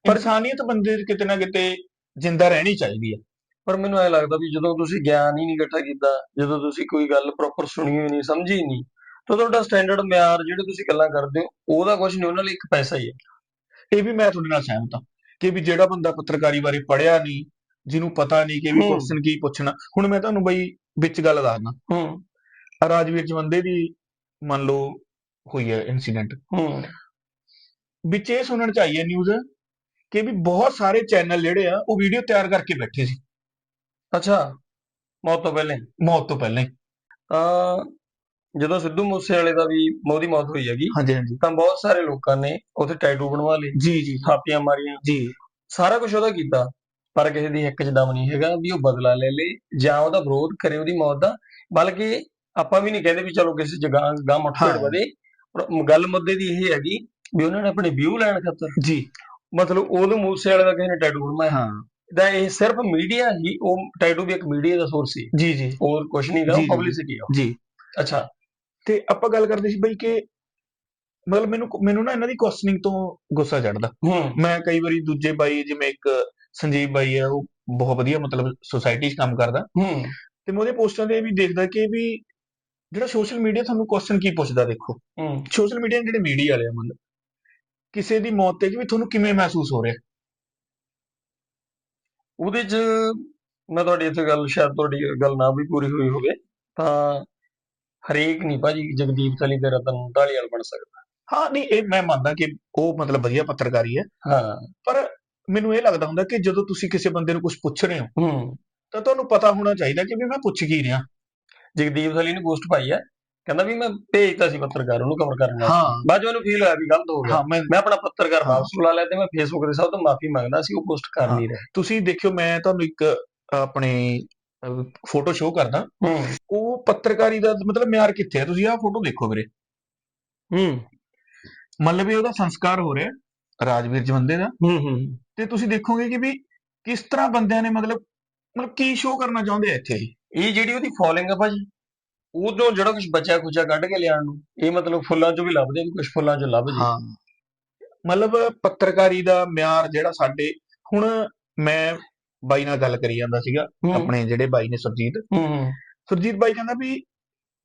S1: ਪਰ ਇਨਸਾਨੀਅਤ ਬੰਦੇ 'ਚ ਕਿਤੇ ਨਾ ਕਿਤੇ ਜਿੰਦਾ ਰਹਿਣੀ ਚਾਹੀਦੀ ਹੈ
S2: ਪਰ ਮੈਨੂੰ ਐ ਲੱਗਦਾ ਵੀ ਜਦੋਂ ਤੁਸੀਂ ਗਿਆਨ ਹੀ ਨਹੀਂ ਇਕੱਠਾ ਕੀਤਾ ਜਦੋਂ ਤੁਸੀਂ ਕੋਈ ਗੱਲ ਪ੍ਰੋਪਰ ਸੁਣੀ ਹੋਈ ਨਹੀਂ ਸਮਝੀ ਨਹੀਂ ਤਾਂ ਤੁਹਾਡਾ ਸਟੈਂਡਰਡ ਮਿਆਰ ਜਿਹੜੇ ਤੁਸੀਂ ਗੱਲਾਂ ਕਰਦੇ ਹੋ ਉਹਦਾ ਕੁਝ ਨਹੀਂ ਉਹਨਾਂ ਲਈ ਇੱਕ ਪੈਸਾ ਹੀ ਹੈ
S1: ਇਹ ਵੀ ਮੈਂ ਤੁਹਾਡੇ ਨਾਲ ਸਹਿਮਤ ਹਾਂ ਕਿ ਵੀ ਜਿਹੜਾ ਬੰਦਾ ਪੱਤਰਕਾਰੀ ਬਾਰੇ ਪੜ੍ਹਿਆ ਨਹੀਂ ਜਿਹਨੂੰ ਪਤਾ ਨਹੀਂ ਕਿ ਵੀ। ਕੁਐਸਚਨ ਕੀ ਪੁੱਛਣਾ ਹੁਣ ਮੈਂ ਤੁਹਾਨੂੰ ਬਈ ਵਿੱਚ ਗੱਲ ਦੱਸਦਾ।
S2: ਹੂੰ।
S1: ਰਾਜਵੀਰ ਜਵੰਦੇ ਦੀ ਮੰਨ ਲਓ ਹੋਈ ਹੈ ਇਨਸੀਡੈਂਟ
S2: ਹੂੰ।
S1: ਵਿੱਚ ਇਹ ਸੁਣਨ ਚ ਆਈ ਹੈ ਨਿਊਜ਼ ਕਿ ਵੀ ਬਹੁਤ ਸਾਰੇ ਚੈਨਲ ਜਿਹੜੇ ਆ ਉਹ ਵੀਡੀਓ ਤਿਆਰ ਕਰਕੇ ਬੈਠੇ ਸੀ।
S2: ਅੱਛਾ ਮੌਤ ਤੋਂ ਪਹਿਲੇ?
S1: ਮੌਤ ਤੋਂ ਪਹਿਲਾਂ।
S2: ਤਾਂ ਜਦੋਂ ਸਿੱਧੂ ਮੂਸੇ ਵਾਲੇ ਦਾ ਵੀ ਮੋਦੀ ਮੌਤ ਹੋਈ ਹੈਗੀ
S1: ਹਾਂਜੀ ਹਾਂਜੀ।
S2: ਤਾਂ ਬਹੁਤ ਸਾਰੇ ਲੋਕਾਂ ਨੇ ਉੱਥੇ ਟੈਟੂ ਬਣਵਾ ਲਏ।
S1: ਜੀ ਜੀ।
S2: ਥਾਪੀਆਂ ਮਾਰੀਆਂ।
S1: ਜੀ।
S2: ਸਾਰਾ ਕੁਝ ਉਹਦਾ ਕੀਤਾ ਪਰ ਕਿਸੇ ਦੀ ਹਿੱਕ 'ਚ ਦਮ ਨਹੀਂ ਹੈਗਾ ਵੀ ਉਹ ਬਦਲਾ ਲੈ ਲੇ ਜਾਂ ਉਹਦਾ ਵਿਰੋਧ ਕਰੇ ਉਹਦੀ ਮੌਤ ਦਾ। ਬਲਕਿ ਆਪਾਂ ਵੀ ਨਹੀਂ ਕਹਿੰਦੇ ਵੀ ਚਲੋ ਕਿਸੇ ਜਗ੍ਹਾ ਗਾਂ ਮੁੱਠਭੇੜ
S1: ਹਾਂ।
S2: ਵਧੇ। ਗੱਲ ਮੁੱਦੇ ਦੀ ਇਹ ਹੈਗੀ ਵੀ ਉਹਨਾਂ ਨੇ ਆਪਣੇ ਵਿਊ ਲੈਣ ਖਾਤਰ
S1: ਜੀ।
S2: ਮਤਲਬ ਉਹਨੂੰ ਮੂਸੇ ਵਾਲੇ ਦਾ ਕਿਸੇ ਨੇ ਟੈਟੂ ਬਣਵਾਇਆ।
S1: ਹਾਂ।
S2: ਤਾਂ ਇਹ ਸਿਰਫ ਮੀਡੀਆ ਹੀ ਉਹ ਟੈਟੂ ਵੀ ਇੱਕ ਮੀਡੀਆ ਦਾ ਸੋਰਸ ਸੀ।
S1: ਜੀ ਜੀ।
S2: ਹੋਰ ਕੁਝ ਨਹੀਂ
S1: ਜੀ।
S2: ਪਬਲਿਸਿਟੀ ਆ।
S1: ਜੀ।
S2: ਅੱਛਾ।
S1: ਤੇ ਆਪਾਂ ਗੱਲ ਕਰਦੇ ਸੀ ਬਈ ਕਿ ਮਤਲਬ ਮੈਨੂੰ ਮੈਨੂੰ ਨਾ ਇਹਨਾਂ ਦੀ ਕੁਐਸਚਨਿੰਗ ਤੋਂ ਗੁੱਸਾ ਚੜਦਾ ਮੈਂ ਕਈ ਵਾਰੀ ਦੂਜੇ ਬਾਈ ਜਿਵੇਂ ਇੱਕ ਸੰਜੀਵ ਬਾਈ ਹੈ ਉਹ ਬਹੁਤ ਵਧੀਆ ਮਤਲਬ ਸੁਸਾਇਟੀ 'ਚ ਕੰਮ ਕਰਦਾ।
S2: ਹੂੰ।
S1: ਤੇ ਮੈਂ ਉਹਦੇ ਪੋਸਟਾਂ ਤੇ ਵੀ ਦੇਖਦਾ ਕਿ ਵੀ ਜਿਹੜਾ ਸੋਸ਼ਲ ਮੀਡੀਆ ਤੁਹਾਨੂੰ ਕੁਐਸਚਨ ਕੀ ਪੁੱਛਦਾ ਦੇਖੋ? ਸੋਸ਼ਲ ਮੀਡੀਆ ਜਿਹੜੇ ਮੀਡੀਆ ਵਾਲੇ ਆ ਮਤਲਬ ਕਿਸੇ ਦੀ ਮੌਤ ਤੇ ਵੀ ਤੁਹਾਨੂੰ ਕਿਵੇਂ ਮਹਿਸੂਸ ਹੋ ਰਿਹਾ?
S2: ਉਹਦੇ 'ਚ ਮੈਂ ਤੁਹਾਡੀ ਇੱਥੇ ਗੱਲ ਸ਼ਾਇਦ ਤੁਹਾਡੀ ਗੱਲ ਨਾ ਵੀ ਪੂਰੀ ਹੋਈ ਹੋਵੇ ਤਾਂ ਹਰੇਕ ਨਹੀਂ ਭਾਜੀ ਜਗਦੀਪ ਤਲੀ ਤੇ ਰਤਨ ਢਾਲੀਵਾਲ ਬਣ ਸਕਦਾ।
S1: ਹਾਂ ਨਹੀਂ ਇਹ ਮੈਂ ਮੰਨਦਾ ਕਿ ਉਹ ਮਤਲਬ ਵਧੀਆ ਪੱਤਰਕਾਰੀ ਹੈ।
S2: ਹਾਂ।
S1: ਪਰ ਮੈਨੂੰ ਇਹ ਲੱਗਦਾ ਹੁੰਦਾ ਕਿ ਜਦੋਂ ਤੁਸੀਂ ਕਿਸੇ ਬੰਦੇ ਨੂੰ ਕੁਝ ਪੁੱਛ ਰਹੇ ਹੋ
S2: ਹੂੰ।
S1: ਤਾਂ ਤੁਹਾਨੂੰ ਪਤਾ ਹੋਣਾ ਚਾਹੀਦਾ ਕਿ ਵੀ ਮੈਂ ਪੁੱਛ ਕੀ ਰਿਹਾ।
S2: ਜਗਦੀਪ ਤਲੀ ਨੇ ਪੋਸਟ ਪਾਈ ਹੈ ਕਹਿੰਦਾ ਵੀ ਮੈਂ ਭੇਜਤਾ ਸੀ ਪੱਤਰਕਾਰ ਉਹਨੂੰ ਕਵਰ ਕਰਨ ਵਾਸਤੇ।
S1: ਹਾਂ।
S2: ਬਾਅਦ 'ਚ ਉਹਨੂੰ ਫੀਲ ਹੋਇਆ ਵੀ ਗਲਤ ਹੋ ਗਿਆ।
S1: ਹਾਂ ਮੈਂ
S2: ਮੈਂ ਆਪਣਾ ਪੱਤਰਕਾਰ
S1: ਹਾਂ।
S2: ਵਾਪਸ ਬੁਲਾ ਲਿਆ ਤੇ ਮੈਂ ਫੇਸਬੁੱਕ ਦੇ ਸਭ ਤੋਂ ਮਾਫੀ ਮੰਗਦਾ ਸੀ ਉਹ ਪੋਸਟ ਕਰ
S1: ਹਾਂ।
S2: ਨਹੀਂ ਰਿਹਾ।
S1: ਤੁਸੀਂ ਦੇਖਿਓ ਮੈਂ ਤੁਹਾਨੂੰ ਇੱਕ ਆਪਣੇ ਫੋਟੋ ਸ਼ੋਅ ਕਰਦਾ।
S2: ਹੂੰ।
S1: ਉਹ ਪੱਤਰਕਾਰੀ ਦਾ ਮਤਲਬ ਮਿਆਰ ਕਿੱਥੇ ਹੈ ਤੁਸੀਂ ਆਹ ਫੋਟੋ ਦੇਖੋ ਵੀਰੇ।
S2: ਹੂੰ।
S1: ਮਤਲਬ ਇਹ ਉਹਦਾ ਸੰਸਕਾਰ ਹੋ ਰਿਹਾ ਰਾਜਵੀਰ ਜਵੰਦੇ ਦਾ।
S2: ਹੂੰ ਹੂੰ।
S1: ਤੇ ਤੁਸੀਂ ਦੇਖੋਗੇ ਕਿ ਵੀ ਕਿਸ ਤਰ੍ਹਾਂ ਬੰਦਿਆਂ ਨੇ ਮਤਲਬ ਮਤਲਬ ਕੀ ਸ਼ੋਅ ਕਰਨਾ ਚਾਹੁੰਦੇ ਆ ਇੱਥੇ?
S2: ਇਹ ਜਿਹੜੀ ਉਹਦੀ ਫੋਲੋਇੰਗ ਆ ਭਾਜੀ ਉਦੋਂ ਜਿਹੜਾ ਕੁਝ ਬਚਿਆ ਖੁਚਿਆ ਕੱਢ ਕੇ ਲਿਆਉਣ ਨੂੰ ਇਹ ਮਤਲਬ ਫੁੱਲਾਂ ਚੋਂ ਵੀ ਲੱਭਦੇ ਕੁਝ ਫੁੱਲਾਂ ਚੋਂ ਲੱਭ ਜੀ
S1: ਹਾਂ। ਮਤਲਬ ਪੱਤਰਕਾਰੀ ਦਾ ਮਿਆਰ ਜਿਹੜਾ ਸਾਡੇ ਹੁਣ ਮੈਂ ਬਾਈ ਨਾਲ ਗੱਲ ਕਰੀ ਜਾਂਦਾ ਸੀਗਾ ਆਪਣੇ ਜਿਹੜੇ ਬਾਈ ਨੇ ਸੁਰਜੀਤ।
S2: ਹੂੰ ਹੂੰ,
S1: ਸੁਰਜੀਤ ਬਾਈ ਕਹਿੰਦਾ ਵੀ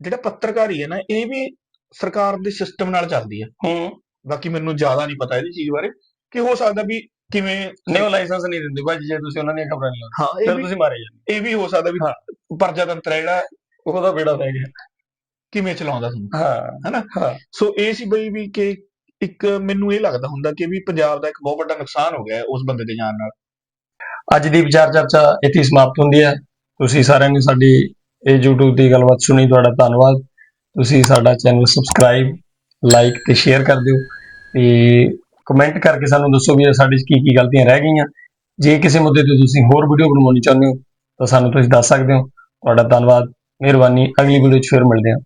S1: ਜਿਹੜਾ ਪੱਤਰਕਾਰੀ ਹੈ ਨਾ ਇਹ ਵੀ ਸਰਕਾਰ ਦੇ ਸਿਸਟਮ ਨਾਲ ਚੱਲਦੀ ਹੈ
S2: ਹੂੰ।
S1: ਬਾਕੀ ਮੈਨੂੰ ਜ਼ਿਆਦਾ ਨਹੀਂ ਪਤਾ ਇਹਦੀ ਚੀਜ਼ ਬਾਰੇ ਕਿ ਹੋ ਸਕਦਾ ਵੀ ਕਿਵੇਂ
S2: ਨਹੀਂ। ਉਹ ਲਾਇਸੈਂਸ ਨਹੀਂ ਦਿੰਦੇ ਭਾਜੀ ਜੇ ਤੁਸੀਂ ਉਹਨਾਂ ਦੀਆਂ ਖਬਰਾਂ ਨਹੀਂ ਲਾਉਂਦੇ
S1: ਹਾਂ ਇਹ
S2: ਫਿਰ
S1: ਵੀ
S2: ਤੁਸੀਂ ਮਾਰੇ ਜਾਂਦੇ।
S1: ਇਹ ਵੀ ਹੋ ਸਕਦਾ ਵੀ ਪਰਜਾਤੰਤਰ ਹੈ ਜਿਹੜਾ
S2: ਉਹਦਾ ਬੇੜਾ ਪੈ ਗਿਆ।
S1: ਕਿਵੇਂ ਚਲਾਉਂਦਾ ਤੁਹਾਨੂੰ
S2: ਹਾਂ
S1: ਹਨਾ?
S2: ਹਾਂ।
S1: ਸੋ ਇਹ ਸੀ ਬਈ ਵੀ ਕਿ ਇੱਕ ਮੈਨੂੰ ਇਹ ਲੱਗਦਾ ਹੁੰਦਾ ਕਿ ਵੀ ਪੰਜਾਬ ਦਾ ਇੱਕ ਬਹੁਤ ਵੱਡਾ ਨੁਕਸਾਨ ਹੋ ਗਿਆ ਹੈ ਉਸ ਬੰਦੇ ਦੇ ਜਾਣ ਨਾਲ।
S2: ਅੱਜ ਦੀ ਵਿਚਾਰ ਚਰਚਾ ਇੱਥੇ ਹੀ ਸਮਾਪਤ ਹੁੰਦੀ ਹੈ। ਤੁਸੀਂ ਸਾਰਿਆਂ ਨੇ ਸਾਡੀ ਇਹ YouTube ਦੀ ਗੱਲਬਾਤ ਸੁਣੀ ਤੁਹਾਡਾ ਧੰਨਵਾਦ। ਤੁਸੀਂ ਸਾਡਾ ਚੈਨਲ ਸਬਸਕ੍ਰਾਈਬ ਲਾਈਕ ਤੇ ਸ਼ੇਅਰ ਕਰ ਦਿਓ। ਤੇ ਕਮੈਂਟ ਕਰਕੇ ਸਾਨੂੰ ਦੱਸੋ ਵੀ ਸਾਡੇ 'ਚ ਕੀ ਕੀ ਗਲਤੀਆਂ ਰਹਿ ਗਈਆਂ। ਜੇ ਕਿਸੇ ਮੁੱਦੇ ਤੇ ਤੁਸੀਂ ਹੋਰ ਵੀਡੀਓ ਬਣਵਾਉਣੀ ਚਾਹੁੰਦੇ ਹੋ ਤਾਂ ਸਾਨੂੰ ਤੁਸੀਂ ਦੱਸ ਸਕਦੇ ਹੋ। ਤੁਹਾਡਾ ਧੰਨਵਾਦ। ਮਿਹਰਬਾਨੀ। ਅਗਲੀ ਵੀਡੀਓ 'ਚ ਫਿਰ ਮਿਲਦੇ ਹਾਂ।